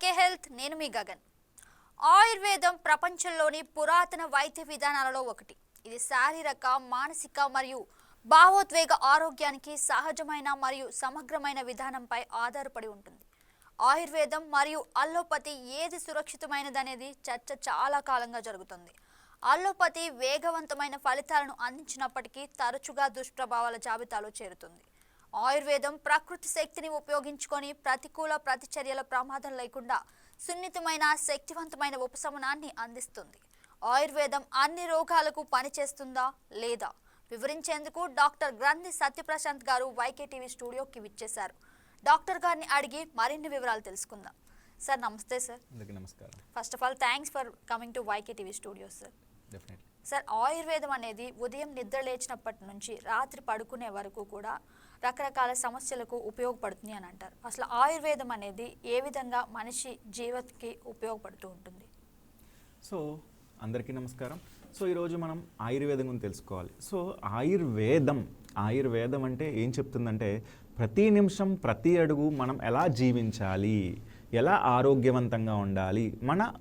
YK health నేను మీ గగన్. ఆయుర్వేదం ప్రపంచంలోని పురాతన వైద్య విధానాలలో ఒకటి. ఇది శారీరక మానసిక మరియు భావోద్వేగ ఆరోగ్యానికి సహజమైన మరియు సమగ్రమైన విధానంపై ఆధారపడి ఉంటుంది. ఆయుర్వేదం మరియు అల్లోపతి ఏది సురక్షితమైనదనేది చర్చ చాలా కాలంగా జరుగుతుంది. అల్లోపతి వేగవంతమైన ఫలితాలను అందించినప్పటికీ తరచుగా దుష్ప్రభావాల జాబితాలో చేరుతుంది. ఆయుర్వేదం ప్రకృతి శక్తిని ఉపయోగించుకొని ప్రతికూల ప్రతిచర్యల ప్రమాదం లేకుండా సున్నితమైన శక్తివంతమైన ఉపశమనాన్ని అందిస్తుంది. ఆయుర్వేదం అన్ని రోగాలకు పనిచేస్తుందా లేదా వివరించేందుకు డాక్టర్ గ్రంథి సత్యప్రశాంత్ గారు వైకే టీవీ స్టూడియోకి విచ్చేశారు. డాక్టర్ గారిని అడిగి మరిన్ని వివరాలు తెలుసుకుందాం. సార్ నమస్తే సార్. నమస్కారం. First of all thanks for coming to YK TV studio sir. Sir ఆయుర్వేదం అనేది ఉదయం నిద్ర లేచినప్పటి నుంచి రాత్రి పడుకునే వరకు కూడా రకరకాల సమస్యలకు ఉపయోగపడుతుంది అని అంటారు. అసలు ఆయుర్వేదం అనేది ఏ విధంగా మనిషి జీవత్కి ఉపయోగపడుతూ ఉంటుంది? సో అందరికీ నమస్కారం. సో ఈరోజు మనం ఆయుర్వేదం గురించి తెలుసుకోవాలి. సో ఆయుర్వేదం ఆయుర్వేదం అంటే ఏం చెప్తుందంటే ప్రతి నిమిషం ప్రతి అడుగు మనం ఎలా జీవించాలి? ఎలా ఆరోగ్యవంతంగా ఉండాలి? మన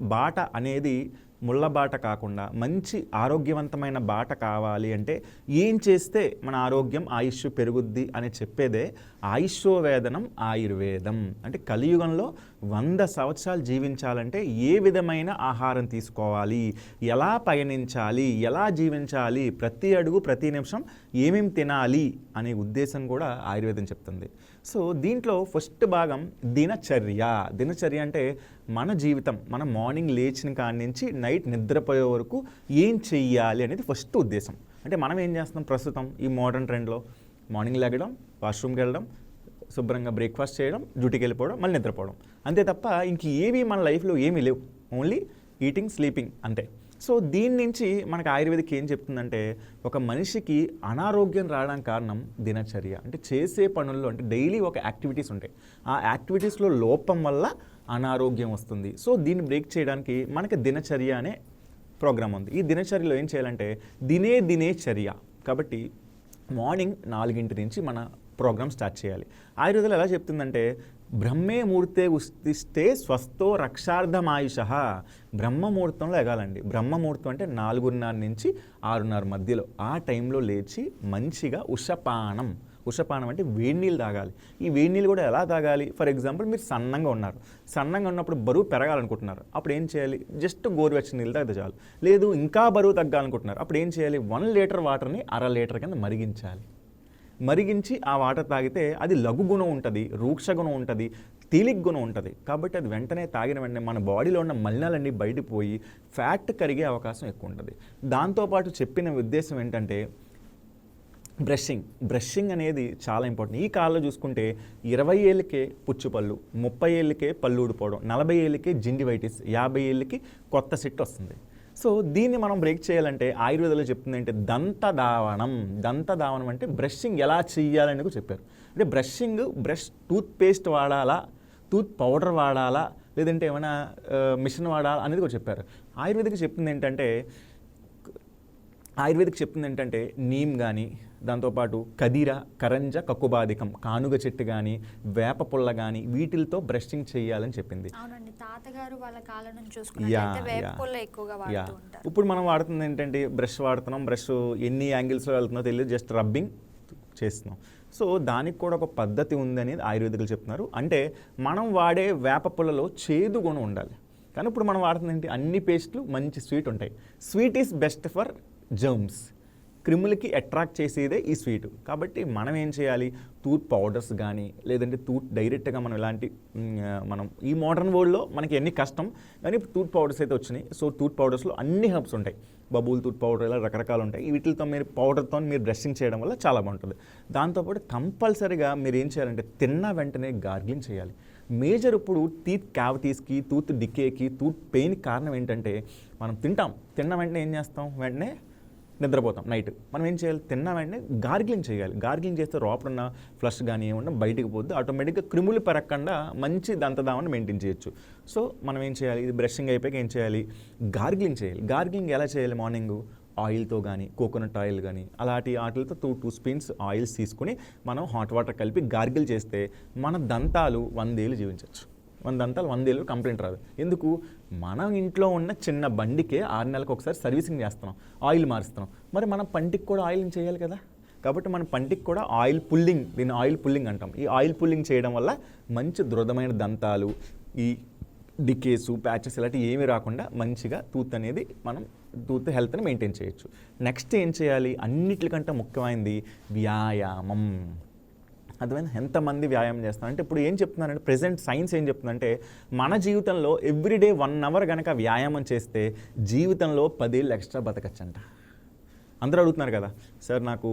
బాట అనేది ముళ్ళ బాట కాకుండా మంచి ఆరోగ్యవంతమైన బాట కావాలి అంటే ఏం చేస్తే మన ఆరోగ్యం ఆయుష్ పెరుగుద్ది అని చెప్పేదే ఆయుష్వేదనం ఆయుర్వేదం. అంటే కలియుగంలో వంద సంవత్సరాలు జీవించాలంటే ఏ విధమైన ఆహారం తీసుకోవాలి? ఎలా పయనించాలి? ఎలా జీవించాలి? ప్రతి అడుగు ప్రతి నిమిషం ఏమేమి తినాలి? అనే ఉద్దేశం కూడా ఆయుర్వేదం చెప్తుంది. సో దీంట్లో ఫస్ట్ భాగం దినచర్య. దినచర్య అంటే మన జీవితం మన మార్నింగ్ లేచిన కాడి నుంచి నైట్ నిద్రపోయే వరకు ఏం చెయ్యాలి అనేది ఫస్ట్ ఉద్దేశం. అంటే మనం ఏం చేస్తున్నాం ప్రస్తుతం ఈ మోడర్న్ ట్రెండ్లో మార్నింగ్ లెగడం వాష్రూమ్కి వెళ్ళడం శుభ్రంగా బ్రేక్ఫాస్ట్ చేయడం డ్యూటీకి వెళ్ళిపోవడం మళ్ళీ నిద్రపోవడం. అంతే తప్ప ఇంక ఏవి మన లైఫ్లో ఏమీ లేవు. ఓన్లీ ఈటింగ్ స్లీపింగ్ అంతే. సో దీని నుంచి మనకు ఆయుర్వేదిక్ ఏం చెప్తుందంటే ఒక మనిషికి అనారోగ్యం రావడానికి కారణం దినచర్య. అంటే చేసే పనుల్లో అంటే డైలీ ఒక యాక్టివిటీస్ ఉంటాయి. ఆ యాక్టివిటీస్లో లోపం వల్ల అనారోగ్యం వస్తుంది. సో దీన్ని బ్రేక్ చేయడానికి మనకి దినచర్య అనే ప్రోగ్రామ్ ఉంది. ఈ దినచర్యలో ఏం చేయాలంటే దినే దినే చర్య. కాబట్టి మార్నింగ్ నాలుగింటి నుంచి మన ప్రోగ్రామ్ స్టార్ట్ చేయాలి. ఆయుర్వేదంలో ఎలా చెప్తుందంటే బ్రహ్మే మూర్తే ఉత్తిష్టే స్వస్థో రక్షార్థమాయుష. బ్రహ్మముహూర్తంలో ఎగాలండి బ్రహ్మముహూర్తం అంటే నాలుగున్నర నుంచి ఆరున్నర మధ్యలో. ఆ టైంలో లేచి మంచిగా ఉషపానం. ఉషపానం అంటే వేడి నీళ్ళు తాగాలి. ఈ వేడి నీళ్ళు కూడా ఎలా తాగాలి? ఫర్ ఎగ్జాంపుల్ మీరు సన్నంగా ఉన్నారు. సన్నంగా ఉన్నప్పుడు బరువు పెరగాలనుకుంటున్నారు. అప్పుడు ఏం చేయాలి? జస్ట్ గోరువెచ్చని నీళ్ళు తాగితే చాలు. లేదు ఇంకా బరువు తగ్గాలనుకుంటున్నారు. అప్పుడు ఏం చేయాలి? వన్ లీటర్ వాటర్ని అర లీటర్ కింద మరిగించాలి. మరిగించి ఆ వాటర్ తాగితే అది లఘు గుణం ఉంటుంది రూక్ష గుణం ఉంటుంది తేలిక గుణం ఉంటుంది. కాబట్టి అది వెంటనే తాగిన వెంటనే మన బాడీలో ఉన్న మలినాలన్నీ బయటపోయి ఫ్యాట్ కరిగే అవకాశం ఎక్కువ ఉంటుంది. దాంతోపాటు చెప్పిన ఉద్దేశం ఏంటంటే బ్రషింగ్. బ్రషింగ్ అనేది చాలా ఇంపార్టెంట్. ఈ కాలంలో చూసుకుంటే ఇరవై ఏళ్ళకే పుచ్చుపళ్ళు ముప్పై ఏళ్ళకే పళ్ళు ఊడిపోవడం నలభై ఏళ్ళకే జిండివైటిస్ యాభై ఏళ్ళకి కొత్త సిట్ వస్తుంది. సో దీన్ని మనం బ్రేక్ చేయాలంటే ఆయుర్వేదంలో చెప్తుంది అంటే దంతధావనం దావణం అంటే బ్రషింగ్ ఎలా చెయ్యాలని కూడా చెప్పారు. అంటే బ్రషింగ్ బ్రష్ టూత్ పేస్ట్ వాడాలా టూత్ పౌడర్ వాడాలా లేదంటే ఏమైనా మిషన్ వాడాలా అనేది కూడా చెప్పారు. ఆయుర్వేదిక్ చెప్తుంది ఏంటంటే ఆయుర్వేదిక్ చెప్తుంది ఏంటంటే నీమ్ కానీ దాంతోపాటు కదిర కరంజ కక్కుబాధికం కానుగ చెట్టు కానీ వేప పుల్ల కానీ వీటిలతో బ్రషింగ్ చేయాలని చెప్పింది. తాతగారు వాళ్ళ కాలం నుంచి ఇప్పుడు మనం వాడుతుంది ఏంటంటే బ్రష్ వాడుతున్నాం బ్రష్ ఎన్ని యాంగిల్స్లో వెళ్తుందో తెలియదు జస్ట్ రబ్బింగ్ చేస్తున్నాం. సో దానికి కూడా ఒక పద్ధతి ఉందని ఆయుర్వేదికులు చెప్తున్నారు. అంటే మనం వాడే వేప పుల్లలో చేదు గుణం ఉండాలి. కానీ ఇప్పుడు మనం వాడుతుంది ఏంటి అన్ని పేస్ట్లు మంచి స్వీట్ ఉంటాయి. Sweet is best for germs క్రిములకి attract చేసేదే ఈ స్వీట్ కాబట్టి మనం ఏం చేయాలి? టూత్ పౌడర్స్ కానీ లేదంటే టూత్ డైరెక్ట్గా మనం ఇలాంటి మనం ఈ మోడర్న్ వరల్డ్లో మనకి ఎన్ని కష్టం? కానీ ఇప్పుడు టూత్ పౌడర్స్ అయితే వచ్చినాయి. సో టూత్ పౌడర్స్లో అన్ని హెర్బ్స్ ఉంటాయి. బబుల్ టూత్ పౌడర్ ఇలా రకరకాలు ఉంటాయి. వీటితో మీరు పౌడర్తో మీరు బ్రషింగ్ చేయడం వల్ల చాలా బాగుంటుంది. దాంతోపాటు కంపల్సరీగా మీరు ఏం చేయాలంటే తిన్న వెంటనే గార్గిలింగ్ చేయాలి. మేజర్ ఇప్పుడు టీత్ క్యావిటీస్కి టూత్ డికేకి టూత్ పెయిన్ కారణం ఏంటంటే మనం తింటాం. తిన్న వెంటనే ఏం చేస్తాం? వెంటనే నిద్రపోతాం నైట్. మనం ఏం చేయాలి? తిన్నామంటే వెంటనే గార్గిలింగ్ చేయాలి. గార్గిలింగ్ చేస్తే లోపల ఫ్లష్ కానీ ఏమన్నా బయటికి పోద్ది ఆటోమేటిక్గా క్రిములు పెరగకుండా మంచి దంతదామని మెయింటైన్ చేయొచ్చు. సో మనం ఏం చేయాలి? ఇది బ్రషింగ్ అయిపోయాక ఏం చేయాలి? గార్గిలింగ్ చేయాలి. గార్గిలింగ్ ఎలా చేయాలి మార్నింగ్? ఆయిల్తో కానీ కోకోనట్ ఆయిల్ కానీ అలాంటి వాటితో టూ టూ స్పూన్స్ ఆయిల్స్ తీసుకుని మనం హాట్ వాటర్ కలిపి గార్గిల్ చేస్తే మన దంతాలు వందేళ్ళు జీవించవచ్చు వంద దంతాలు వందేళ్ళు కంప్లైంట్ రాదు. ఎందుకు? మనం ఇంట్లో ఉన్న చిన్న బండికే ఆరు నెలలకు ఒకసారి సర్వీసింగ్ చేస్తున్నాం ఆయిల్ మారుస్తున్నాం. మరి మనం పంటికి కూడా ఆయిల్ చేయాలి కదా? కాబట్టి మన పంటికి కూడా ఆయిల్ పుల్లింగ్ దీన్ని ఆయిల్ పుల్లింగ్ అంటాం. ఈ ఆయిల్ పుల్లింగ్ చేయడం వల్ల మంచి దృఢమైన దంతాలు ఈ డికేసు ప్యాచెస్ ఇలాంటివి ఏమీ రాకుండా మంచిగా టూత్ అనేది మనం టూత్ హెల్త్ని మెయింటైన్ చేయొచ్చు. నెక్స్ట్ ఏం చేయాలి? అన్నిటికంటే ముఖ్యమైనది వ్యాయామం. అర్థమైంది? ఎంతమంది వ్యాయామం చేస్తున్నారు? అంటే ఇప్పుడు ఏం చెప్తున్నారంటే ప్రజెంట్ సైన్స్ ఏం చెప్తుందంటే మన జీవితంలో ఎవ్రీడే వన్ అవర్ కనుక వ్యాయామం చేస్తే జీవితంలో పదేళ్ళు ఎక్స్ట్రా బతకచ్చంట. అందరూ అడుగుతున్నారు కదా సార్ నాకు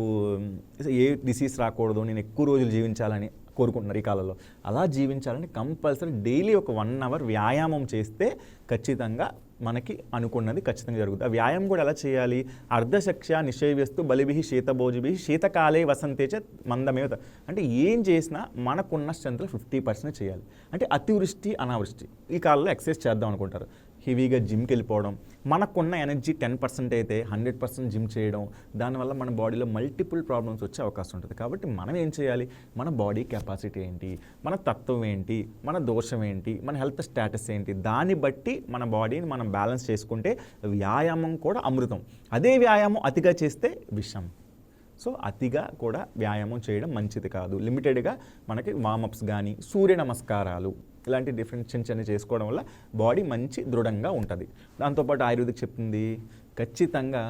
ఏ డిసీజ్ రాకూడదు నేను ఎక్కువ రోజులు జీవించాలని. కోరుకుంటున్నారు ఈ కాలంలో. అలా జీవించాలని కంపల్సరీ డైలీ ఒక వన్ అవర్ వ్యాయామం చేస్తే ఖచ్చితంగా మనకి అనుకున్నది ఖచ్చితంగా జరుగుతుంది. ఆ వ్యాయామం కూడా ఎలా చేయాలి? అర్ధశక్ష నిషేవిస్తూ బలిభి శీతభోజిభి శీతకాలే వసంతేచ మందమే అంటే ఏం చేసినా మనకున్న స్ట్రెంత్లో ఫిఫ్టీ పర్సెంట్ చేయాలి. అంటే అతివృష్టి అనావృష్టి ఈ కాలంలో ఎక్సర్సైజ్ చేద్దాం అనుకుంటారు. హెవీగా జిమ్కి వెళ్ళిపోవడం మనకున్న ఎనర్జీ టెన్ పర్సెంట్ అయితే హండ్రెడ్ పర్సెంట్ జిమ్ చేయడం దానివల్ల మన బాడీలో మల్టిపుల్ ప్రాబ్లమ్స్ వచ్చే అవకాశం ఉంటుంది. కాబట్టి మనం ఏం చేయాలి? మన బాడీ కెపాసిటీ ఏంటి? మన తత్వం ఏంటి? మన దోషం ఏంటి? మన హెల్త్ స్టేటస్ ఏంటి? దాన్ని బట్టి మన బాడీని మనం బ్యాలెన్స్ చేసుకుంటే వ్యాయామం కూడా అమృతం. అదే వ్యాయామం అతిగా చేస్తే విషం. సో అతిగా కూడా వ్యాయామం చేయడం మంచిది కాదు. లిమిటెడ్గా మనకి వామప్స్ కానీ సూర్య నమస్కారాలు ఇలాంటి డిఫరెన్షియన్స్ అనేవి చేసుకోవడం వల్ల బాడీ మంచి దృఢంగా ఉంటుంది. దాంతోపాటు ఆయుర్వేదిక్ చెప్తుంది ఖచ్చితంగా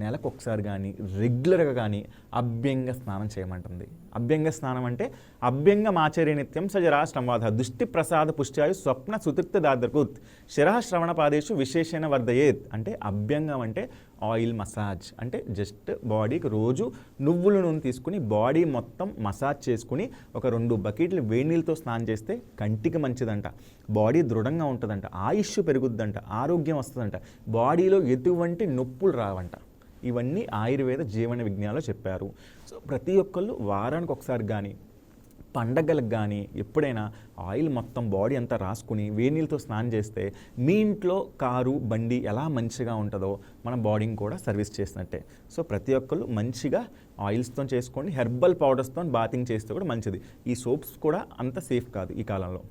నెలకు ఒకసారి కానీ రెగ్యులర్గా కానీ అభ్యంగ స్నానం చేయమంటుంది. అభ్యంగ స్నానం అంటే అభ్యంగ ఆచర్య నిత్యం సజరా శ్రమవాధ దృష్టి ప్రసాద పుష్టాయు స్వప్న సుతృప్త దాదర్కుత్ శిరః శ్రవణ పాదేశు విశేషణ వర్ధయేత్. అంటే అభ్యంగం అంటే ఆయిల్ మసాజ్ అంటే జస్ట్ బాడీకి రోజు నువ్వుల నూనె తీసుకుని బాడీ మొత్తం మసాజ్ చేసుకుని ఒక రెండు బకెట్లు వేడి నీళ్ళతో స్నానం చేస్తే కంటికి మంచిదంట. బాడీ దృఢంగా ఉంటుందంట. ఆయుష్ పెరుగుద్దంట. ఆరోగ్యం వస్తుందంట. బాడీలో ఎటువంటి నొప్పులు రావంట. ఇవన్నీ ఆయుర్వేద జీవన విజ్ఞానంలో చెప్పారు. సో ప్రతి ఒక్కళ్ళు వారానికి ఒకసారి కానీ పండగలకు కానీ ఎప్పుడైనా ఆయిల్ మొత్తం బాడీ అంతా రాసుకుని వేడి నీళ్ళతో స్నానం చేస్తే మీ ఇంట్లో కారు బండి ఎలా మంచిగా ఉంటుందో మన బాడీని కూడా సర్వీస్ చేసినట్టే. సో ప్రతి ఒక్కళ్ళు మంచిగా ఆయిల్స్తో చేసుకోండి హెర్బల్ పౌడర్స్తో బాతింగ్ చేస్తే కూడా మంచిది. ఈ సోప్స్ కూడా అంత సేఫ్ కాదు ఈ కాలంలో.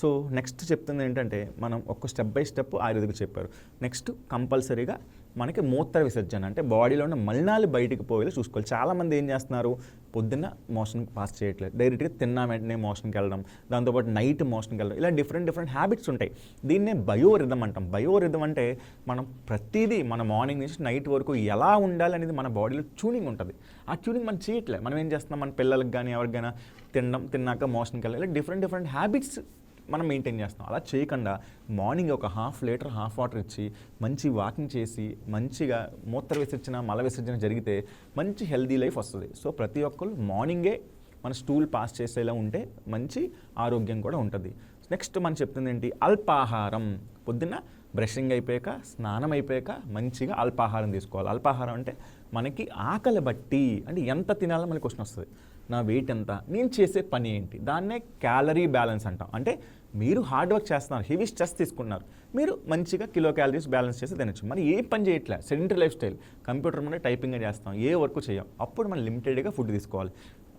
సో నెక్స్ట్ చెప్తుంది ఏంటంటే మనం ఒక స్టెప్ బై స్టెప్ ఆయుర్వేదిక్ చెప్పారు. నెక్స్ట్ కంపల్సరీగా మనకి మూత్ర విసర్జన అంటే బాడీలో ఉన్న మలినాలు బయటికి పోయేలా చూసుకోవాలి. చాలామంది ఏం చేస్తున్నారు? పొద్దున్న మోషన్కి పాస్ చేయట్లేదు. డైరెక్ట్గా తిన్నా వెంటనే మోషన్కి వెళ్ళడం దాంతోపాటు నైట్ మోషన్కి వెళ్ళడం ఇలా డిఫరెంట్ డిఫరెంట్ హ్యాబిట్స్ ఉంటాయి. దీన్నే బయోరిథం అంటాం. బయోరిథం అంటే మనం ప్రతిదీ మన మార్నింగ్ నుంచి నైట్ వరకు ఎలా ఉండాలి అనేది మన బాడీలో ట్యూనింగ్ ఉంటుంది. ఆ ట్యూనింగ్ మనం చేయట్లేదు మనం ఏం చేస్తున్నాం? మన పిల్లలకి కానీ ఎవరికైనా తినడం తిన్నాక మోషన్కి వెళ్ళాలి ఇలా డిఫరెంట్ డిఫరెంట్ హ్యాబిట్స్ మనం మెయింటైన్ చేస్తాం అలా చేయకుండా మార్నింగ్ ఒక హాఫ్ లీటర్ హాఫ్ వాటర్ ఇచ్చి మంచి వాకింగ్ చేసి మంచిగా మూత్ర విసర్జన మల విసర్జన జరిగితే మంచి హెల్దీ లైఫ్ వస్తుంది. సో ప్రతి ఒక్కరు మార్నింగే మన స్టూల్ పాస్ చేసేలా ఉంటే మంచి ఆరోగ్యం కూడా ఉంటుంది. నెక్స్ట్ మనం చెప్తుంది ఏంటి? అల్పాహారం. పొద్దున్న బ్రషింగ్ అయిపోయాక స్నానం అయిపోయాక మంచిగా అల్పాహారం తీసుకోవాలి. అల్పాహారం అంటే మనకి ఆకలి బట్టి అంటే ఎంత తినాలో మనకి క్వశ్చన్ వస్తుంది. నా వెయిట్ ఎంత? నేను చేసే పని ఏంటి? దాన్నే క్యాలరీ బ్యాలెన్స్ అంటాం. అంటే మీరు హార్డ్ వర్క్ చేస్తున్నారు హెవీ స్ట్రెస్ తీసుకున్నారు మీరు మంచిగా కిలో క్యాలరీస్ బ్యాలెన్స్ చేసి తినచ్చు. మరి ఏ పని చేయట్లే? సెడెంటరీ లైఫ్ స్టైల్ కంప్యూటర్ మీద టైపింగ్ చేస్తాం ఏ వర్క్ చేయం? అప్పుడు మనం లిమిటెడ్గా ఫుడ్ తీసుకోవాలి.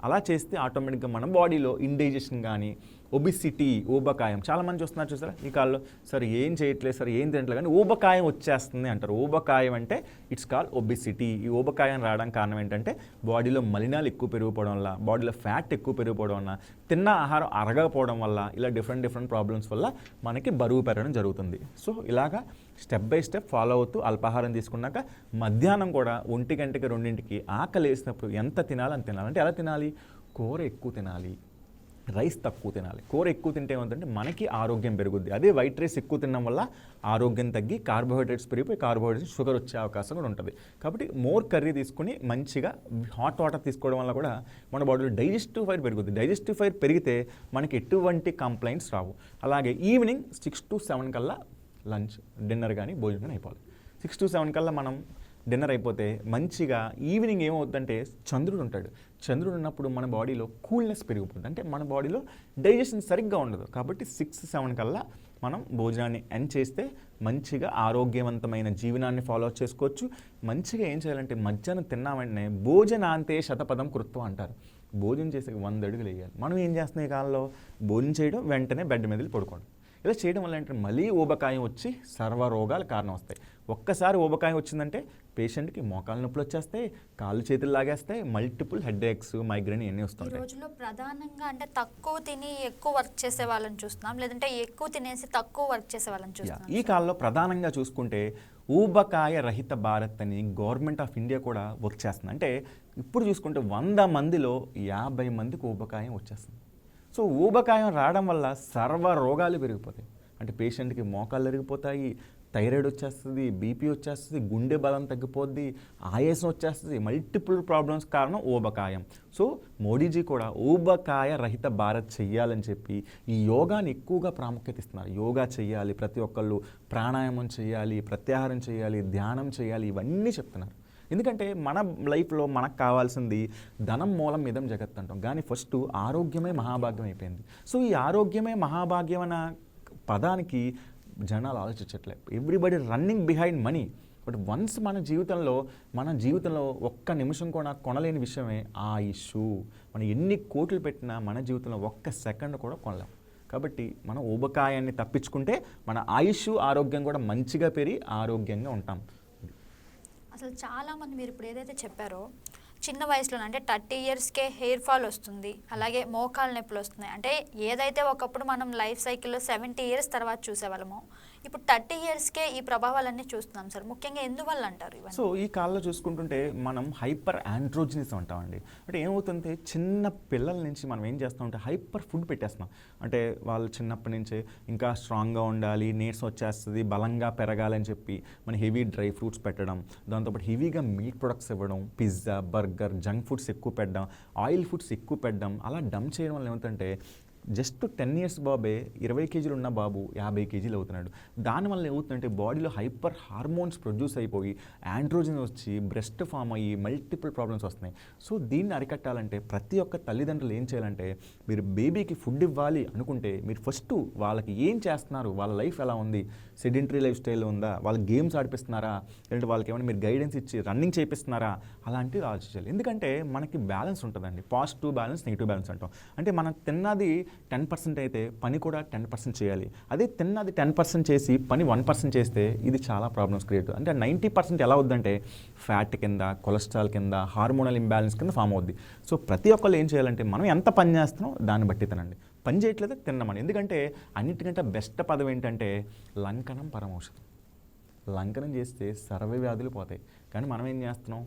అలా చేస్తే ఆటోమేటిక్గా మన బాడీలో ఇండైజెషన్ కానీ ఒబిసిటీ ఊబకాయం చాలా మంది చూస్తున్నారు చూసారా? ఈ కాల్లో సరే ఏం చేయట్లేదు సరే ఏం తినట్లేదు కానీ ఊబకాయం వచ్చేస్తుంది అంటారు. ఊబకాయం అంటే ఇట్స్ కాల్ ఒబిసిటీ. ఈ ఊబకాయం రావడానికి కారణం ఏంటంటే బాడీలో మలినాలు ఎక్కువ పెరిగిపోవడం వల్ల బాడీలో ఫ్యాట్ ఎక్కువ పెరిగిపోవడం వల్ల తిన్న ఆహారం అరగకపోవడం వల్ల ఇలా డిఫరెంట్ డిఫరెంట్ ప్రాబ్లమ్స్ వల్ల మనకి బరువు పెరగడం జరుగుతుంది. సో ఇలాగా స్టెప్ బై స్టెప్ ఫాలో అవుతూ అల్పాహారం తీసుకున్నాక మధ్యాహ్నం కూడా ఒంటి గంటకి రెండింటికి ఆకలి వేసినప్పుడు ఎంత తినాలని తినాలి. అంటే ఎలా తినాలి? కూర ఎక్కువ తినాలి. రైస్ తక్కువ తినాలి. కూర ఎక్కువ తింటే ఏమంటే మనకి ఆరోగ్యం పెరుగుద్ది. అదే వైట్ రైస్ ఎక్కువ తినడం వల్ల ఆరోగ్యం తగ్గి కార్బోహైడ్రేట్స్ పెరిగిపోయి కార్బోహైడ్రేట్స్ షుగర్ వచ్చే అవకాశం కూడా ఉంటుంది. కాబట్టి మోర్ కర్రీ తీసుకుని మంచిగా హాట్ వాటర్ తీసుకోవడం వల్ల కూడా మన బాడీలో డైజెస్టివ్ ఫైర్ పెరుగుద్ది. డైజెస్టివ్ ఫైర్ పెరిగితే మనకి ఎటువంటి కంప్లైంట్స్ రావు. అలాగే ఈవినింగ్ సిక్స్ టు సెవెన్ కల్లా లంచ్ డిన్నర్ కానీ భోజనం కానీ అయిపోవాలి. సిక్స్ టు సెవెన్ కల్లా మనం డిన్నర్ అయిపోతే మంచిగా ఈవినింగ్ ఏమవుతుందంటే చంద్రుడు ఉంటాడు. చంద్రుడు ఉన్నప్పుడు మన బాడీలో కూల్నెస్ పెరిగిపోతుంది. అంటే మన బాడీలో డైజెషన్ సరిగ్గా ఉండదు. కాబట్టి సిక్స్ సెవెన్ కల్లా మనం భోజనాన్ని ఎండ్ చేస్తే మంచిగా ఆరోగ్యవంతమైన జీవనాన్ని ఫాలో చేసుకోవచ్చు. మంచిగా ఏం చేయాలంటే మధ్యాహ్నం తిన్నా వెంటనే భోజనాంతే శతపదం కృత్వం అంటారు. భోజనం చేసే వంద అడుగులు వేయాలి. మనం ఏం చేస్తున్నాయి కాలంలో? భోజనం చేయడం వెంటనే బెడ్ మీద పడుకోండి ఇలా చేయడం వల్ల ఏంటంటే మళ్ళీ ఊబకాయం వచ్చి సర్వ రోగాలు కారణం వస్తాయి ఒక్కసారి ఊబకాయం వచ్చిందంటే పేషెంట్కి మోకాలు నొప్పులు వచ్చేస్తాయి కాళ్ళు చేతులు లాగేస్తాయి మల్టిపుల్ హెడ్ ఏక్స్ మైగ్రేన్ ఇవన్నీ ఈ వస్తుంటాయి రోజుల్లో ప్రధానంగా అంటే తక్కువ తిని ఎక్కువ వర్క్ చేసే వాళ్ళని చూస్తున్నాం లేదంటే ఎక్కువ తినేసి తక్కువ వర్క్ చేసే వాళ్ళని చూస్తున్నాం. ఈ కాలంలో ప్రధానంగా చూసుకుంటే ఊబకాయ రహిత భారత్ అని గవర్నమెంట్ ఆఫ్ ఇండియా కూడా వర్క్ చేస్తుంది. అంటే ఇప్పుడు చూసుకుంటే వంద మందిలో యాభై మందికి ఊబకాయం వచ్చేస్తుంది. సో ఊబకాయం రావడం వల్ల సర్వ రోగాలు పెరిగిపోతాయి. అంటే పేషెంట్కి మోకాళ్ళు పెరిగిపోతాయి థైరాయిడ్ వచ్చేస్తుంది బీపీ వచ్చేస్తుంది గుండె బలం తగ్గిపోద్ది ఆయాసం వచ్చేస్తుంది మల్టిపుల్ ప్రాబ్లమ్స్ కారణం ఊబకాయం. సో మోడీజీ కూడా ఊబకాయ రహిత భారత్ చెయ్యాలని చెప్పి ఈ యోగాని ఎక్కువగా ప్రాముఖ్యత ఇస్తున్నారు. యోగా చేయాలి ప్రతి ఒక్కళ్ళు ప్రాణాయామం చేయాలి ప్రత్యాహారం చేయాలి ధ్యానం చేయాలి ఇవన్నీ చెప్తున్నారు. ఎందుకంటే మన లైఫ్లో మనకు కావాల్సింది ధనం మూలం మిదం జగత్ అంటాం. కానీ ఫస్ట్ ఆరోగ్యమే మహాభాగ్యం అయిపోయింది. సో ఈ ఆరోగ్యమే మహాభాగ్యం అన్న పదానికి జనాలు ఆలోచించట్లేదు everybody running behind money but once మన జీవితంలో మన జీవితంలో ఒక్క నిమిషం కూడా కొనలేని విషయమే ఆ ఇష్యూ. మనం ఎన్ని కోట్లు పెట్టినా మన జీవితంలో ఒక్క సెకండ్ కూడా కొనలేం. కాబట్టి మనం ఊబకాయాన్ని తప్పించుకుంటే మన ఆయుష్ ఆరోగ్యం కూడా మంచిగా పెరిగి ఆరోగ్యంగా ఉంటాం. అసలు చాలా మంది మీరు ఇప్పుడు ఏదైతే చెప్పారో చిన్న వయసులో అంటే థర్టీ ఇయర్స్కే హెయిర్ ఫాల్ వస్తుంది అలాగే మోకాలు నొప్పులు వస్తున్నాయి. అంటే ఏదైతే ఒకప్పుడు మనం లైఫ్ సైకిల్లో సెవెంటీ ఇయర్స్ తర్వాత చూసేవాళ్ళమో ఇప్పుడు థర్టీ ఇయర్స్కే ఈ ప్రభావాలన్నీ చూస్తున్నాం సార్. ముఖ్యంగా ఎందువల్ల అంటారు సో ఈ కాలంలో చూసుకుంటుంటే మనం హైపర్ ఆండ్రోజినిజం అంటామండి. అంటే ఏమవుతుందంటే చిన్న పిల్లల నుంచి మనం ఏం చేస్తామంటే హైపర్ ఫుడ్ పెట్టేస్తున్నాం. అంటే వాళ్ళు చిన్నప్పటి నుంచే ఇంకా స్ట్రాంగ్గా ఉండాలి నీడ్స్ వచ్చేస్తుంది బలంగా పెరగాలని చెప్పి మన హెవీ డ్రై ఫ్రూట్స్ పెట్టడం దాంతోపాటు హెవీగా మీట్ ప్రొడక్ట్స్ ఇవ్వడం పిజ్జా బర్గర్ జంక్ ఫుడ్స్ ఎక్కువ పెట్టడం ఆయిల్ ఫుడ్స్ ఎక్కువ పెట్టడం అలా డంప్ చేయడం వల్ల ఏమవుతుందంటే జస్ట్ టెన్ ఇయర్స్ బాబే ఇరవై కేజీలు ఉన్న బాబు యాభై కేజీలు అవుతున్నాడు. దానివల్ల ఏమవుతుందంటే బాడీలో హైపర్ హార్మోన్స్ ప్రొడ్యూస్ అయిపోయి ఆండ్రోజన్ వచ్చి బ్రెస్ట్ ఫామ్ అయ్యి మల్టిపుల్ ప్రాబ్లమ్స్ వస్తున్నాయి. సో దీన్ని అరికట్టాలంటే ప్రతి ఒక్క తల్లిదండ్రులు ఏం చేయాలంటే మీరు బేబీకి ఫుడ్ ఇవ్వాలి అనుకుంటే మీరు ఫస్ట్ వాళ్ళకి ఏం చేస్తున్నారు? వాళ్ళ లైఫ్ ఎలా ఉంది? సెడెంటరీ లైఫ్ స్టైల్ ఉందా? వాళ్ళ గేమ్స్ ఆడిపిస్తున్నారా? లేదంటే వాళ్ళకి ఏమైనా మీరు గైడెన్స్ ఇచ్చి రన్నింగ్ చేపిస్తున్నారా? అలాంటివి ఆలోచించాలి. ఎందుకంటే మనకి బ్యాలెన్స్ ఉంటుందండి. పాజిటివ్ బ్యాలెన్స్ నెగిటివ్ బ్యాలెన్స్ అంటాం. అంటే మనం తిన్నది టెన్ పర్సెంట్ అయితే పని కూడా టెన్ పర్సెంట్ చేయాలి. అదే తిన్నది టెన్ పర్సెంట్ చేసి పని వన్ పర్సెంట్ చేస్తే ఇది చాలా ప్రాబ్లమ్స్ క్రియేట్ అంటే నైంటీ పర్సెంట్ ఎలా అవుద్దంటే ఫ్యాట్ కింద కొలెస్ట్రాల్ కింద హార్మోనల్ ఇంబ్యాలెన్స్ కింద ఫామ్ అవుద్ది. సో ప్రతి ఒక్కళ్ళు ఏం చేయాలంటే మనం ఎంత పని చేస్తున్నాం దాన్ని బట్టి తినండి. పని చేయట్లేదు తిన్నమని ఎందుకంటే అన్నిటికంటే బెస్ట్ పదం ఏంటంటే లంకనం పరమౌషధం. లంకనం చేస్తే సర్వ వ్యాధులు పోతాయి. కానీ మనం ఏం చేస్తున్నాం?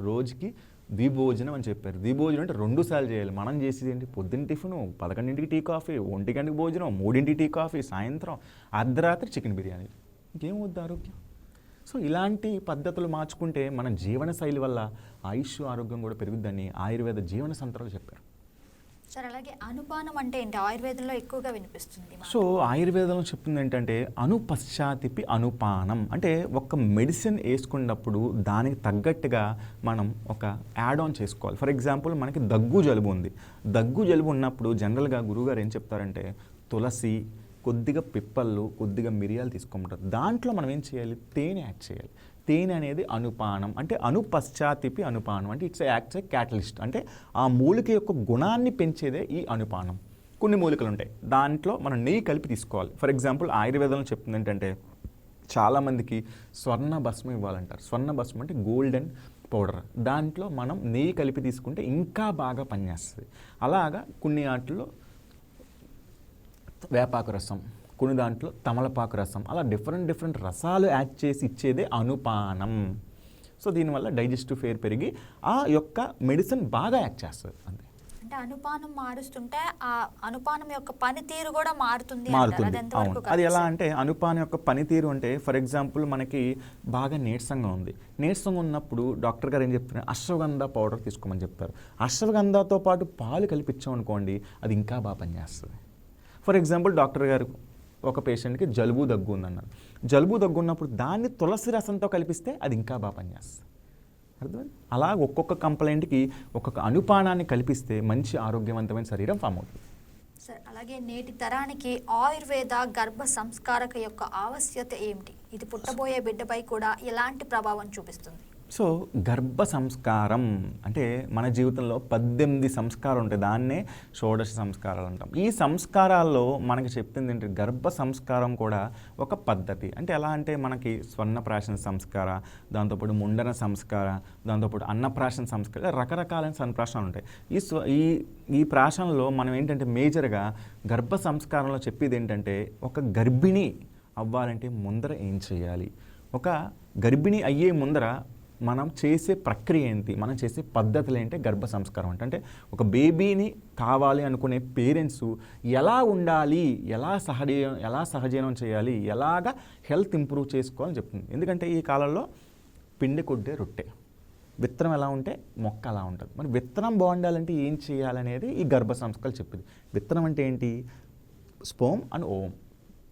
రోజుకి ద్విభోజనం అని చెప్పారు. ద్విభోజనం అంటే రెండు సార్లు చేయాలి. మనం చేసేది ఏంటి? పొద్దున్న టిఫిన్ పదకొండింటికి టీ కాఫీ ఒంటి గంటకి భోజనం మూడింటికి టీ కాఫీ సాయంత్రం అర్ధరాత్రి చికెన్ బిర్యానీ. ఇంకేం వద్దు ఆరోగ్యం? సో ఇలాంటి పద్ధతులు మార్చుకుంటే మన జీవన శైలి వల్ల ఆయుష్ ఆరోగ్యం కూడా పెరుగుద్దని ఆయుర్వేద జీవన సంతరాలు చెప్పారు. సార్ అలాగే అనుపానం అంటే ఏంటి? ఆయుర్వేదంలో ఎక్కువగా వినిపిస్తుంది సో ఆయుర్వేదంలో చెప్తుంది ఏంటంటే అనుపశ్చాతిపి అనుపానం. అంటే ఒక మెడిసిన్ వేసుకున్నప్పుడు దానికి తగ్గట్టుగా మనం ఒక యాడ్ ఆన్ చేసుకోవాలి. ఫర్ ఎగ్జాంపుల్ మనకి దగ్గు జలుబు ఉంది. దగ్గు జలుబు ఉన్నప్పుడు జనరల్గా గురువుగారు ఏం చెప్తారంటే తులసి కొద్దిగా పిప్పళ్ళు కొద్దిగా మిరియాలు తీసుకోమంటారు. దాంట్లో మనం ఏం చేయాలి? తేనె యాడ్ చేయాలి. తేనె అనేది అనుపానం అంటే అనుపశ్చాతిపి అనుపానం అంటే ఇట్స్ యాక్ట్స్ ఏ క్యాటలిస్ట్. అంటే ఆ మూలిక యొక్క గుణాన్ని పెంచేదే ఈ అనుపానం. కొన్ని మూలికలు ఉంటాయి దాంట్లో మనం నెయ్యి కలిపి తీసుకోవాలి. ఫర్ ఎగ్జాంపుల్ ఆయుర్వేదంలో చెప్తుంది ఏంటంటే చాలామందికి స్వర్ణ భస్మం ఇవ్వాలంటారు. స్వర్ణ భస్మం అంటే గోల్డెన్ పౌడర్. దాంట్లో మనం నెయ్యి కలిపి తీసుకుంటే ఇంకా బాగా పనిచేస్తుంది. అలాగా కొన్ని వాటిల్లో వేపాకు రసం కొన్ని దాంట్లో తమలపాకు రసం. అలా డిఫరెంట్ డిఫరెంట్ రసాలు యాడ్ చేసి ఇచ్చేదే అనుపానం. సో దీనివల్ల డైజెస్టివ్ ఫేర్ పెరిగి ఆ యొక్క మెడిసిన్ బాగా యాక్ట్ చేస్తుంది. అంతే. అంటే అనుపానం మారుస్తుంటే ఆ అనుపానం యొక్క పనితీరు కూడా మారుతుంది. మారుతుంది. అవును. అది ఎలా అంటే అనుపానం యొక్క పనితీరు అంటే ఫర్ ఎగ్జాంపుల్ మనకి బాగా నీరసంగా ఉంది. నీరసంగా ఉన్నప్పుడు డాక్టర్ గారు ఏం చెప్తున్నారు? అశ్వగంధ పౌడర్ తీసుకోమని చెప్తారు. అశ్వగంధతో పాటు పాలు కలిపి ఇచ్చామనుకోండి అది ఇంకా బాగా పనిచేస్తుంది. ఫర్ ఎగ్జాంపుల్ డాక్టర్ గారు ఒక పేషెంట్కి జలుబు దగ్గు ఉందన్నారు జలుబు దగ్గు ఉన్నప్పుడు దాన్ని తులసి రసంతో కలిపిస్తే అది ఇంకా బాగా పనిచేస్తుంది. అర్థమైంది? అలా ఒక్కొక్క కంప్లైంట్కి ఒక్కొక్క అనుపానాన్ని కల్పిస్తే మంచి ఆరోగ్యవంతమైన శరీరం ఫామ్ అవుతుంది. సార్ అలాగే నేటి తరానికి ఆయుర్వేద గర్భ సంస్కారక యొక్క ఆవశ్యత ఏమిటి? ఇది పుట్టబోయే బిడ్డపై కూడా ఎలాంటి ప్రభావం చూపిస్తుంది? సో గర్భ సంస్కారం అంటే మన జీవితంలో పద్దెనిమిది సంస్కారం ఉంటాయి. దాన్నే షోడశ సంస్కారాలు అంటాం. ఈ సంస్కారాల్లో మనకి చెప్తుంది ఏంటి? గర్భ సంస్కారం కూడా ఒక పద్ధతి. అంటే ఎలా అంటే మనకి స్వర్ణప్రాశన సంస్కార దాంతోపాటు ముండన సంస్కార దాంతోపాటు అన్నప్రాశన సంస్కార రకరకాలైన సంప్రాషణలు ఉంటాయి. ఈ స్వ ఈ ఈ ప్రాశనలో మనం ఏంటంటే మేజర్గా గర్భ సంస్కారంలో చెప్పేది ఏంటంటే ఒక గర్భిణి అవ్వాలంటే ముందర ఏం చేయాలి? ఒక గర్భిణి అయ్యే ముందర మనం చేసే ప్రక్రియ ఏంటి? మనం చేసే పద్ధతులు ఏంటి? గర్భ సంస్కారం అంటే అంటే ఒక బేబీని కావాలి అనుకునే పేరెంట్స్ ఎలా ఉండాలి? ఎలా సహజీవనం ఎలా సహజీవనం చేయాలి? ఎలాగ హెల్త్ ఇంప్రూవ్ చేసుకోవాలని చెప్తుంది. ఎందుకంటే ఈ కాలంలో పిండి కొట్టే రొట్టె. విత్తనం ఎలా ఉంటే మొక్క అలా ఉంటుంది. మరి విత్తనం బాగుండాలంటే ఏం చేయాలనేది ఈ గర్భ సంస్కారాలు చెప్పింది. విత్తనం అంటే ఏంటి? స్పోమ్ అండ్ ఓం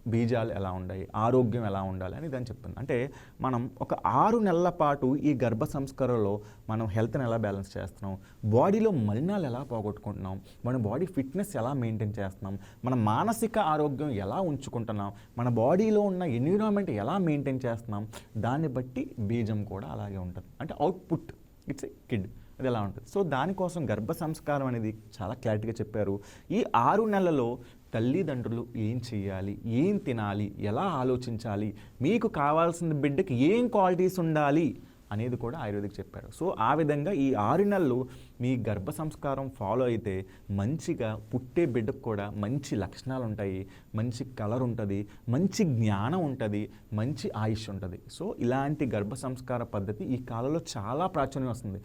బీజాలు ఎలా ఉండాలి ఆరోగ్యం ఎలా ఉండాలి అని దాన్ని చెప్తుంది అంటే మనం ఒక ఆరు నెలల పాటు ఈ గర్భ సంస్కరణలో మనం హెల్త్ని ఎలా బ్యాలెన్స్ చేస్తున్నాం బాడీలో మలినాలు ఎలా పోగొట్టుకుంటున్నాం మన బాడీ ఫిట్నెస్ ఎలా మెయింటైన్ చేస్తున్నాం మన మానసిక ఆరోగ్యం ఎలా ఉంచుకుంటున్నాం మన బాడీలో ఉన్న ఎన్విరాన్మెంట్ ఎలా మెయింటైన్ చేస్తున్నాం దాన్ని బట్టి బీజం కూడా అలాగే ఉంటుంది. అంటే అవుట్పుట్ ఇట్స్ ఏ కిడ్. అది ఎలా ఉంటుంది? సో దానికోసం గర్భ సంస్కారం అనేది చాలా క్లారిటీగా చెప్పారు. ఈ ఆరు నెలల్లో తల్లిదండ్రులు ఏం చేయాలి? ఏం తినాలి? ఎలా ఆలోచించాలి? మీకు కావాల్సిన బిడ్డకి ఏం క్వాలిటీస్ ఉండాలి? అనేది కూడా ఆయుర్వేదిక్ చెప్పారు. సో ఆ విధంగా ఈ ఆరు నెలలు మీ గర్భ సంస్కారం ఫాలో అయితే మంచిగా పుట్టే బిడ్డకు కూడా మంచి లక్షణాలు ఉంటాయి మంచి కలర్ ఉంటుంది మంచి జ్ఞానం ఉంటుంది మంచి ఆయుష్ ఉంటుంది. సో ఇలాంటి గర్భ సంస్కార పద్ధతి ఈ కాలంలో చాలా ప్రాచుర్యం వస్తుంది.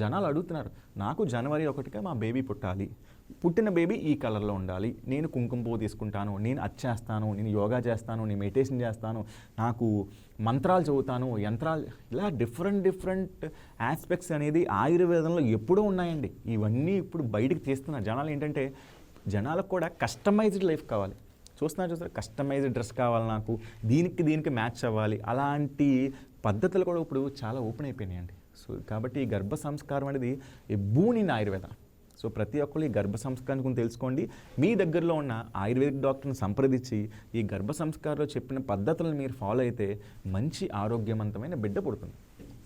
జనాలు అడుగుతున్నారు నాకు జనవరి ఒకటిగా మా బేబీ పుట్టాలి. పుట్టిన బేబీ ఈ కలర్లో ఉండాలి. నేను కుంకుమ పువ్వు తీసుకుంటాను నేను అచ్చేస్తాను నేను యోగా చేస్తాను నేను మెడిటేషన్ చేస్తాను నాకు మంత్రాలు చదువుతాను యంత్రాలు ఇలా డిఫరెంట్ డిఫరెంట్ ఆస్పెక్ట్స్ అనేది ఆయుర్వేదంలో ఎప్పుడూ ఉన్నాయండి. ఇవన్నీ ఇప్పుడు బయటికి తీస్తున్నారు జనాలు ఏంటంటే జనాలకు కూడా కస్టమైజ్డ్ లైఫ్ కావాలి. చూస్తున్నా చూస్తారు కస్టమైజ్డ్ డ్రెస్ కావాలి నాకు దీనికి దీనికి మ్యాచ్ అవ్వాలి. అలాంటి పద్ధతులు కూడా ఇప్పుడు చాలా ఓపెన్ అయిపోయినాయండి. సో కాబట్టి ఈ గర్భ సంస్కారం అనేది a boon in Ayurveda. So ప్రతి ఒక్కరు ఈ గర్భ సంస్కారం గురించి తెలుసుకోండి. మీ దగ్గరలో ఉన్న ఆయుర్వేదిక్ డాక్టర్ని సంప్రదించి ఈ గర్భ సంస్కారంలో చెప్పిన పద్ధతులను మీరు ఫాలో అయితే మంచి ఆరోగ్యవంతమైన బిడ్డ పుడుతుంది.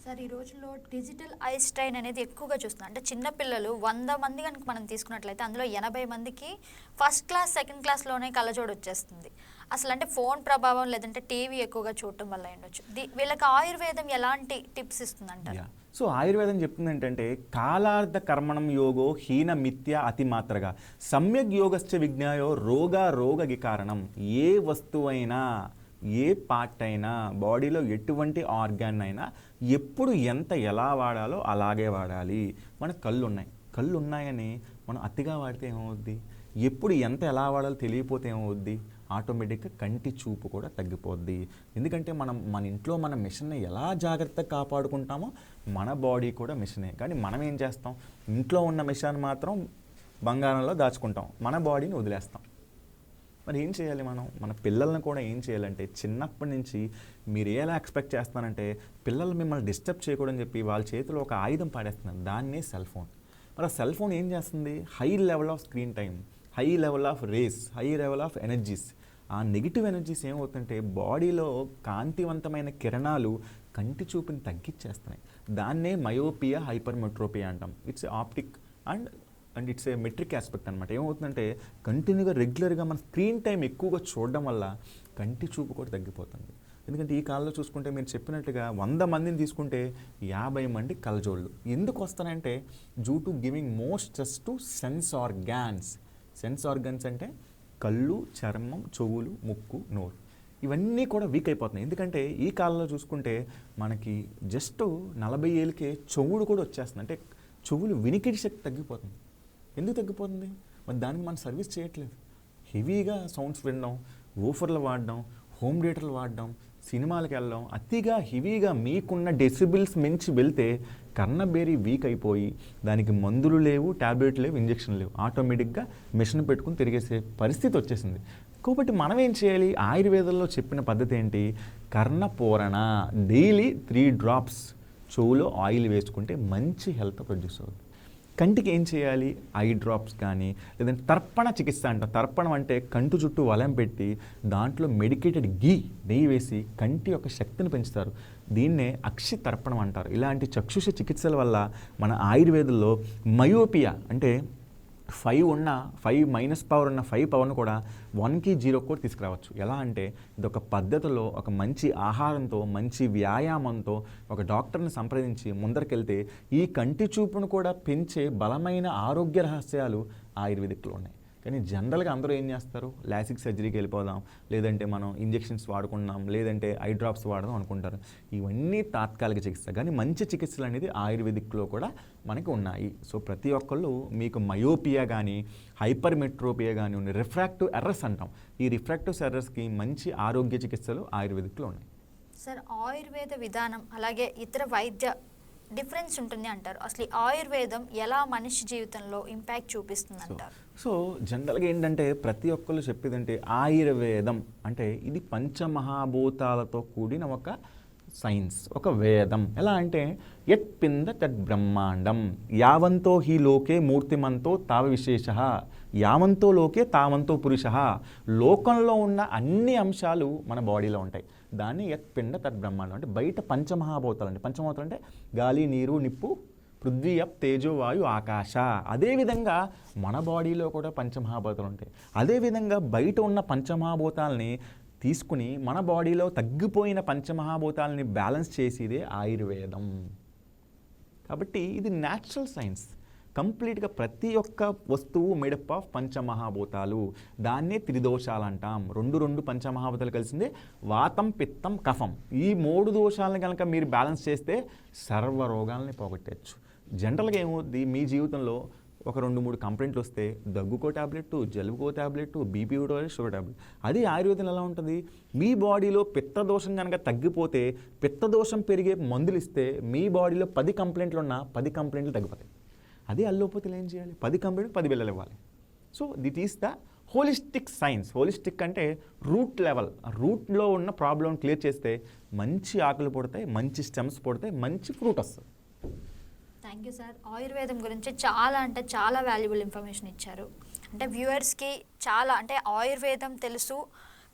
సార్ ఈ రోజుల్లో డిజిటల్ ఐ స్ట్రైన్ అనేది ఎక్కువగా చూస్తున్నాం. అంటే చిన్నపిల్లలు వంద మంది కనుక మనం తీసుకున్నట్లయితే అందులో ఎనభై మందికి ఫస్ట్ క్లాస్ సెకండ్ క్లాస్లోనే కళ్ళజోడు వచ్చేస్తుంది. అసలు అంటే ఫోన్ ప్రభావం లేదంటే టీవీ ఎక్కువగా చూడటం వల్ల ఉండొచ్చు వీళ్ళకి ఆయుర్వేదం ఎలాంటి టిప్స్ ఇస్తుందంటారు? సో ఆయుర్వేదం చెప్తుంది ఏంటంటే కాలార్థ కర్మణం యోగో హీన మిథ్య అతి మాత్రగా. సమ్యక్ యోగశ్చ విజ్ఞాయో రోగ రోగకి కారణం. ఏ వస్తువైనా ఏ పార్ట్ అయినా బాడీలో ఎటువంటి ఆర్గాన్ అయినా ఎప్పుడు ఎంత ఎలా వాడాలో అలాగే వాడాలి. మన కళ్ళు ఉన్నాయి కళ్ళు ఉన్నాయని మనం అతిగా వాడితే ఏమవుద్ది? ఎప్పుడు ఎంత ఎలా వాడాలో తెలియపోతే ఏమవుద్ది? ఆటోమేటిక్గా కంటి చూపు కూడా తగ్గిపోద్ది. ఎందుకంటే మనం మన ఇంట్లో మన మిషన్ని ఎలా జాగ్రత్తగా కాపాడుకుంటామో మన బాడీ కూడా మిషనే. కానీ మనం ఏం చేస్తాం? ఇంట్లో ఉన్న మిషన్ మాత్రం బంగారంలో దాచుకుంటాం. మన బాడీని వదిలేస్తాం. మరి ఏం చేయాలి మనం? మన పిల్లల్ని కూడా ఏం చేయాలంటే చిన్నప్పటి నుంచి మీరు ఎలా ఎక్స్పెక్ట్ చేస్తానంటే పిల్లలు మిమ్మల్ని డిస్టర్బ్ చేయకూడదని చెప్పి వాళ్ళ చేతిలో ఒక ఆయుధం పాడేస్తున్నారు. దాన్నే సెల్ ఫోన్. మరి ఆ సెల్ ఫోన్ ఏం చేస్తుంది? High level of screen time high level of rays high level of energies. ఆ నెగిటివ్ ఎనర్జీస్ ఏమవుతుందంటే బాడీలో కాంతివంతమైన కిరణాలు కంటి చూపుని తగ్గించేస్తున్నాయి. దాన్నే మయోపియా హైపర్మెట్రోపియా అంటాం. It's optic and and it's a metric aspect అనమాట ఏమవుతుందంటే కంటిన్యూగా రెగ్యులర్గా మన స్క్రీన్ టైం ఎక్కువగా చూడడం వల్ల కంటి చూపు కూడా తగ్గిపోతుంది. ఎందుకంటే ఈ కాలంలో చూసుకుంటే మీరు చెప్పినట్టుగా వంద మందిని తీసుకుంటే యాభై మంది కలజోళ్ళు ఎందుకు వస్తారంటే due to giving most stress to sense organs sense organs అంటే కళ్ళు చర్మం చెవులు ముక్కు నోరు. ఇవన్నీ కూడా వీక్ అయిపోతున్నాయి. ఎందుకంటే ఈ కాలంలో చూసుకుంటే మనకి జస్ట్ నలభై ఏళ్ళకే చెవుడు కూడా వచ్చేస్తుంది. అంటే చెవులు వినికిడి శక్తి తగ్గిపోతుంది. ఎందుకు తగ్గిపోతుంది? మరి దానికి మనం సర్వీస్ చేయట్లేదు. హెవీగా సౌండ్స్ వినడం ఓఫర్లు వాడడం హోమ్ థియేటర్లు వాడడం సినిమాలకు వెళ్ళడం అతిగా హెవీగా మీకున్న డెసిబిల్స్ మించి వెళ్తే కర్ణబేరి వీక్ అయిపోయి దానికి మందులు లేవు ట్యాబ్లెట్ లేవు ఇంజక్షన్ లేవు. ఆటోమేటిక్గా మిషన్ పెట్టుకుని తిరిగేసే పరిస్థితి వచ్చేసింది. కాబట్టి మనం ఏం చేయాలి? ఆయుర్వేదంలో చెప్పిన పద్ధతి ఏంటి? కర్ణపూరణ డైలీ త్రీ డ్రాప్స్ చెవులో ఆయిల్ వేసుకుంటే మంచి హెల్త్ ప్రొడ్యూస్ అవుతుంది. కంటికి ఏం చేయాలి? ఐ డ్రాప్స్ కానీ లేదంటే తర్పణ చికిత్స అంటాం. తర్పణం అంటే కంటి చుట్టూ వలం పెట్టి దాంట్లో మెడికేటెడ్ గీ నెయ్యి వేసి కంటి యొక్క శక్తిని పెంచుతారు. దీన్నే అక్షి తర్పణం అంటారు. ఇలాంటి చక్షుష చికిత్సల వల్ల మన ఆయుర్వేదంలో మయోపియా అంటే ఫైవ్ ఉన్న ఫైవ్ మైనస్ పవర్ ఉన్న ఫైవ్ పవర్ను కూడా వన్కి జీరో కూడా తీసుకురావచ్చు. ఎలా అంటే ఇది ఒక పద్ధతిలో ఒక మంచి ఆహారంతో మంచి వ్యాయామంతో ఒక డాక్టర్ని సంప్రదించి ముందరికెళ్తే ఈ కంటి చూపును కూడా పెంచే బలమైన ఆరోగ్య రహస్యాలు ఆయుర్వేదిక్లో ఉన్నాయి. కానీ జనరల్గా అందరూ ఏం చేస్తారు? లాసిక్ సర్జరీకి వెళ్ళిపోదాం లేదంటే మనం ఇంజెక్షన్స్ వాడుకుందాం లేదంటే ఐ డ్రాప్స్ వాడదాం అనుకుంటారు. ఇవన్నీ తాత్కాలిక చికిత్స. కానీ మంచి చికిత్సలు అనేది ఆయుర్వేదిక్లో కూడా మనకి ఉన్నాయి. సో ప్రతి ఒక్కళ్ళు మీకు మయోపియా కానీ హైపర్ మెట్రోపియా కానీ ఉన్నాయి రిఫ్రాక్టివ్ ఎర్రస్ అంటాం. ఈ రిఫ్రాక్టివ్ ఎర్రస్కి మంచి ఆరోగ్య చికిత్సలు ఆయుర్వేదిక్లో ఉన్నాయి. సార్ ఆయుర్వేద విధానం అలాగే ఇతర వైద్య డిఫరెన్స్ ఉంటుంది అంటారు. అసలు ఈ ఆయుర్వేదం ఎలా మనిషి జీవితంలో ఇంపాక్ట్ చూపిస్తుంది అంటారు సో జనరల్గా ఏంటంటే ప్రతి ఒక్కరు చెప్పేది అంటే ఆయుర్వేదం అంటే ఇది పంచమహాభూతాలతో కూడిన ఒక సైన్స్ ఒక వేదం. ఎలా అంటే యత్ పింద తద్ బ్రహ్మాండం యావంతో హి లోకే మూర్తిమంతో తావ విశేష యావంతో లోకే తావంతో పురుష. లోకంలో ఉన్న అన్ని అంశాలు మన బాడీలో ఉంటాయి. దాన్ని యత్ పిండ తద్ బ్రహ్మాండం అంటే బయట పంచమహాభూతాలు అంటే పంచమహాభూతాలు అంటే గాలి నీరు నిప్పు పృథ్వీ అప్ తేజో వాయు ఆకాశ. అదేవిధంగా మన బాడీలో కూడా పంచమహాభూతాలు ఉంటాయి. అదేవిధంగా బయట ఉన్న పంచమహాభూతాలని తీసుకుని మన బాడీలో తగ్గిపోయిన పంచమహాభూతాలని బ్యాలెన్స్ చేసేదే ఆయుర్వేదం. కాబట్టి ఇది న్యాచురల్ సైన్స్ కంప్లీట్గా ప్రతి ఒక్క వస్తువు మేడప్ ఆఫ్ పంచమహాభూతాలు. దాన్నే త్రిదోషాలు అంటాం రెండు రెండు పంచమహాభూతాలు కలిసిందే వాతం పిత్తం కఫం. ఈ మూడు దోషాలను కనుక మీరు బ్యాలెన్స్ చేస్తే సర్వ రోగాలని పోగొట్టచ్చు. జనరల్గా ఏమవుద్ది? మీ జీవితంలో ఒక రెండు మూడు కంప్లైంట్లు వస్తే దగ్గుకో tablet జలుబుకో tablet BP tablet sugar tablet అది ఆయుర్వేదం ఎలా ఉంటుంది? మీ బాడీలో పిత్త దోషం కనుక తగ్గిపోతే పిత్త దోషం పెరిగే మందులు ఇస్తే మీ బాడీలో పది కంప్లైంట్లు ఉన్నా పది కంప్లైంట్లు తగ్గిపోతాయి. అదే అల్లోపతిలో ఏం చేయాలి? పది కంప్లైంట్ పది బిల్లలు ఇవ్వాలి. So that is the holistic science holistic అంటే రూట్ లెవెల్ రూట్లో ఉన్న ప్రాబ్లం క్లియర్ చేస్తే మంచి ఆకులు పుడతాయి మంచి స్టెమ్స్ పుడతాయి మంచి ఫ్రూట్ వస్తుంది. థ్యాంక్ యూ సార్ ఆయుర్వేదం గురించి చాలా అంటే చాలా వాల్యుబుల్ ఇన్ఫర్మేషన్ ఇచ్చారు. అంటే వ్యూవర్స్కి చాలా అంటే ఆయుర్వేదం తెలుసు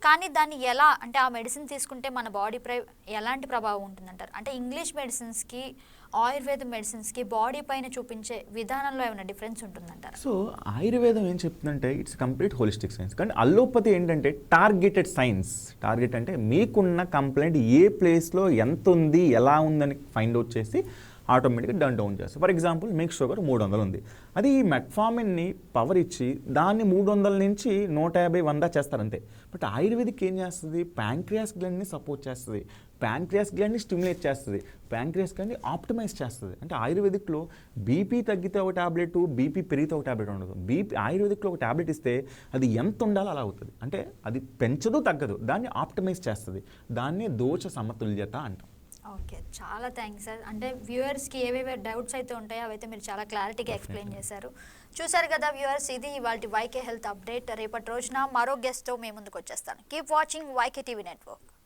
కానీ దాన్ని ఎలా అంటే ఆ మెడిసిన్ తీసుకుంటే మన బాడీపై ఎలాంటి ప్రభావం ఉంటుందంటారు? అంటే ఇంగ్లీష్ మెడిసిన్స్కి ఆయుర్వేద మెడిసిన్స్కి బాడీ పైన చూపించే విధానంలో ఏమైనా డిఫరెన్స్ ఉంటుందంటారు? సో ఆయుర్వేదం ఏం చెప్తుందంటే ఇట్స్ కంప్లీట్ హోలిస్టిక్ సైన్స్. కానీ అల్లోపతి ఏంటంటే టార్గెటెడ్ సైన్స్. టార్గెట్ అంటే మీకున్న కంప్లైంట్ ఏ ప్లేస్లో ఎంత ఉంది ఎలా ఉందని ఫైండ్ అవుట్ చేసి ఆటోమేటిక్గా డన్ డౌన్ చేస్తారు. ఫర్ ఎగ్జాంపుల్ మీకు షుగర్ మూడు వందలు ఉంది. అది ఈ మెట్ఫామిన్ని పవర్ ఇచ్చి దాన్ని మూడు వందల నుంచి నూట యాభై వంద చేస్తారంతే. బట్ ఆయుర్వేదిక్ ఏం చేస్తుంది? ప్యాంక్రియాస్ గ్లాండ్ని సపోర్ట్ చేస్తుంది. ప్యాంక్రియాస్ గ్లాండ్ని స్టిమ్యులేట్ చేస్తుంది. ప్యాంక్రియాస్ గ్లాండ్ని ఆప్టిమైజ్ చేస్తుంది. అంటే ఆయుర్వేదిక్లో బీపీ తగ్గితే ఒక టాబ్లెట్ బీపీ పెరిగితే ఒక టాబ్లెట్ ఉండదు. బీపీ ఆయుర్వేదిక్లో ఒక టాబ్లెట్ ఇస్తే అది ఎంత ఉండాలో అలా అవుతుంది. అంటే అది పెంచదు తగ్గదు. దాన్ని ఆప్టిమైజ్ చేస్తుంది. దాన్ని దోష సమతుల్యత అంటాం. ఓకే. చాలా థ్యాంక్స్ సార్. అంటే వ్యూవర్స్కి ఏవేవే డౌట్స్ అయితే ఉంటాయో అవైతే మీరు చాలా క్లారిటీగా ఎక్స్ప్లెయిన్ చేశారు. చూసారు కదా వ్యూవర్స్ ఇది ఇవాళ వైకే హెల్త్ అప్డేట్. రేపటి రోజున మరో గెస్ట్తో మేము ముందుకు వచ్చేస్తాను keep watching YK TV network.